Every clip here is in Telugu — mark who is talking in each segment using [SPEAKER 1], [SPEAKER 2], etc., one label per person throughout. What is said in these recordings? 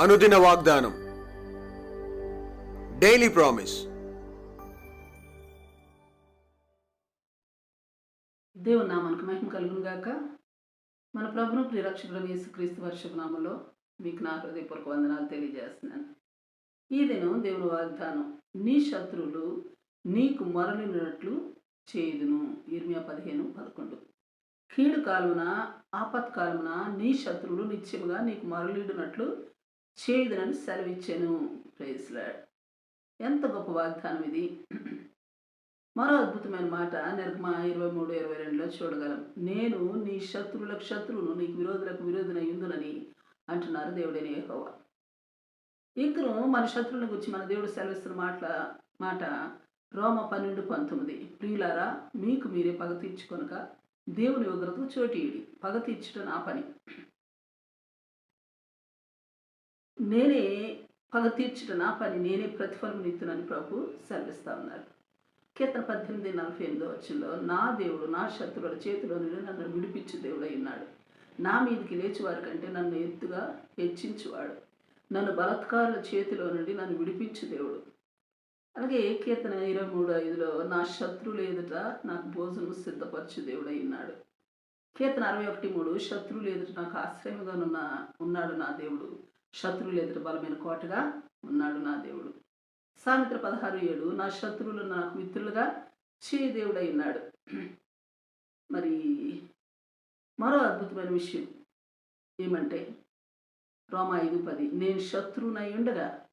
[SPEAKER 1] అనుదిన వాగ్దానం. డైలీ ప్రామిస్
[SPEAKER 2] దేవుని నామానికి మహిమ కలుగును గాక. మన ప్రభును ప్రిరక్షకుడు యేసుక్రీస్తు వర్షపు నామంలో మీకు నా హృదయపూర్వక వందనాలు తెలియజేస్తున్నాను. ఈ దినం దేవుని వాగ్దానం నీ శత్రువులు నీకు మరలినట్లు చేయుదును. ఇర్మియా పదిహేను పదకొండు. కీడు కాలమున ఆపత్కాలమున నీ శత్రువులు నిత్యముగా నీకు మరలిడినట్లు చేయుదునని సెలవిచ్చాను. ప్రేస్లాడ్ ఎంత గొప్ప వాగ్దానం ఇది. మరో అద్భుతమైన మాట నిర్గమ ఇరవై మూడు ఇరవై రెండులో చూడగలం. నేను నీ శత్రువులకు శత్రువును నీకు విరోధులకు విరోధున ఇందునని అంటున్నారు దేవుడైన యెహోవా. ఇంకను మన శత్రువుని గురించి మన దేవుడు సెలవిస్తున్న మాటల మాట రోమ పన్నెండు పంతొమ్మిది. ప్రియులారా మీకు మీరే పగ తీర్చుకొనక దేవుని ఉగ్రతకు చోటీయుడి పగ తీర్చడం నా పని. నేనే పగ తీర్చుట నా పని నేనే ప్రతిఫలం నిత్తునని ప్రభు సెలవిస్తా ఉన్నారు కీర్తన పద్దెనిమిది నలభై ఎనిమిదో వచ్చిందో నా దేవుడు నా శత్రువుల చేతిలో నుండి నన్ను విడిపించు దేవుడై ఉన్నాడు నా మీదకి లేచివారి కంటే నన్ను ఎత్తుగా హెచ్చించువాడు. నన్ను బలత్కారుల చేతిలో నుండి నన్ను విడిపించు దేవుడు. అలాగే కీర్తన ఇరవై మూడు ఐదులో నా శత్రువులు ఎదుట నాకు భోజనం సిద్ధపరచు దేవుడై ఉన్నాడు కీర్తన అరవై ఒకటి మూడు శత్రువులు ఎదుట నాకు ఆశ్రయంగా ఉన్న ఉన్నాడు నా దేవుడు. శత్రువులు ఎదుట బలమైన కోటగా ఉన్నాడు నా దేవుడు. సామెత్ర పదహారు ఏడు నా శత్రువులు నాకు మిత్రులుగా చే దేవుడై ఉన్నాడు. మరి మరో అద్భుతమైన విషయం ఏమంటే రోమా ఐదు పది నేను శత్రువునై ఉండగా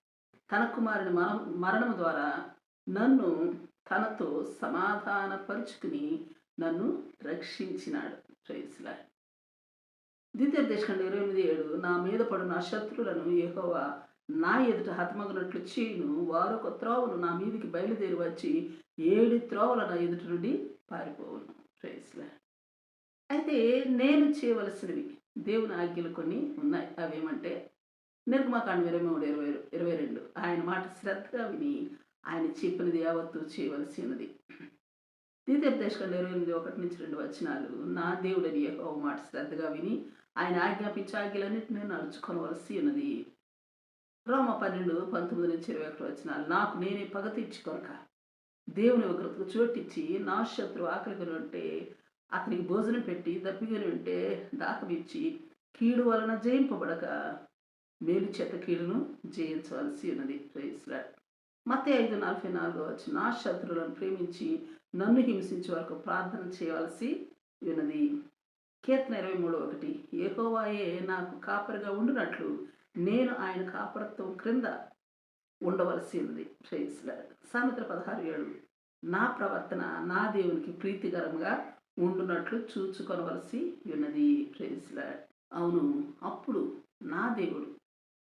[SPEAKER 2] తన కుమారుని మరణం మరణం ద్వారా నన్ను తనతో సమాధానపరుచుకుని నన్ను రక్షించినాడు. ద్వితీయ ఇరవై ఎనిమిది ఏడు. నా మీద పడు నా శత్రువులను ఏహోవా నా ఎదుట హతమగినట్లు చీను. వారు ఒక త్రోవను నా మీదికి బయలుదేరి వచ్చి ఏడు త్రోవల నా ఎదుట నుండి పారిపోవును. ప్రైస్లా అయితే నేను చేయవలసినవి దేవుని ఆజ్ఞలు కొన్ని ఉన్నాయి. అవేమంటే నిర్మాకాండం ఇరవై మూడు ఇరవై ఇరవై రెండు. ఆయన మాట శ్రద్ధగా విని ఆయన చెప్పినది యావత్తు చేయవలసినది. ద్వితీయ దేశకండ ఇరవై ఎనిమిది ఒకటి నుంచి రెండు వచనాలు. నా దేవుడని యెహోవా మాట శ్రద్ధగా విని ఆయన ఆజ్ఞాపించే ఆజ్ఞలన్నింటినీ నడుచుకోవలసి ఉన్నది. రోమ పన్నెండు పంతొమ్మిది నుంచి ఇరవై ఒకటి వచ్చిన నాకు నేనే పగ తీర్చుకొనక దేవుని ఒకరికి చోటిచ్చి నా శత్రు ఆకలిగా ఉంటే అతనికి భోజనం పెట్టి దప్పిగా ఉంటే దాకమిచ్చి కీడు వలన జయింపబడక మేలు చేత కీడును జయించవలసి ఉన్నది. ప్రైస్లా మతే ఐదు నలభై నాలుగు వచ్చి నా శత్రువులను ప్రేమించి నన్ను హింసించే వరకు ప్రార్థన చేయవలసి ఉన్నది. కీర్తన ఇరవై మూడు ఒకటి ఏహోవాయే నాకు కాపరిగా ఉండినట్లు నేను ఆయన కాపరత్వం క్రింద ఉండవలసి ఉంది. ప్రైస్లా సామెత్ర పదహారు ఏడు నా ప్రవర్తన నా దేవునికి ప్రీతికరంగా ఉండునట్లు చూచుకొనవలసి ఉన్నది. ప్రైజ్లా అవును అప్పుడు నా దేవుడు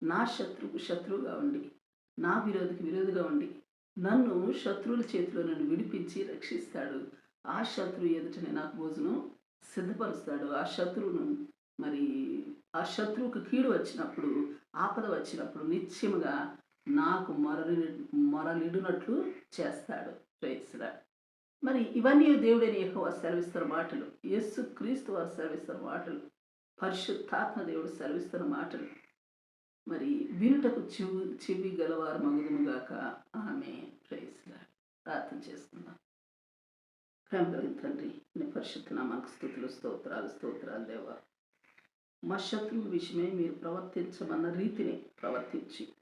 [SPEAKER 2] నా శత్రువుకు శత్రువుగా ఉండి నా విరోధికి విరోధిగా ఉండి నన్ను శత్రువుల చేతిలో నన్ను విడిపించి రక్షిస్తాడు. ఆ శత్రువు ఎదుటనే నాకు భోజనం సిద్ధపరుస్తాడు. ఆ శత్రువును మరి ఆ శత్రువుకు కీడు వచ్చినప్పుడు ఆపద వచ్చినప్పుడు నిత్యముగా నాకు మొరలి మొరలిడునట్లు చేస్తాడు. ప్రైస్లా మరి ఇవన్నీ దేవుడైన యెహోవా సెలవిస్తున్న మాటలు. యేసు క్రీస్తు వారు సెలవిస్తున్న మాటలు. పరిశుద్ధాత్మ దేవుడు సెలవిస్తున్న మాటలు. మరి వినుటకు చెవి చెవి గలవారు మగుదుముగాక ఆమె ప్రైస్లా ప్రార్థన చేసుకుందాం. ప్రేమ తండ్రి నీ పరిశుద్ధ నామానికి స్థుతులు స్తోత్రాలు స్తోత్రాలు దేవా. మా శత్రువు విషయమే మీరు ప్రవర్తించమన్న రీతిని ప్రవర్తించి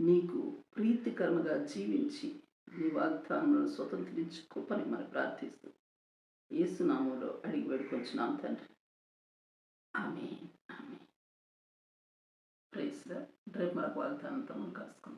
[SPEAKER 2] నీకు ప్రీతికరముగా జీవించి నీ వాగ్దానములను స్వతంత్రించుకోపని మరి ప్రార్థిస్తూ ఏసునామంలో అడిగి వేడుకొంచున్నాం తండ్రి. ఆమె ఆమె ప్రైస్ రేపు మరొక వాగ్దానంతో మనం కలుసుకుందాం.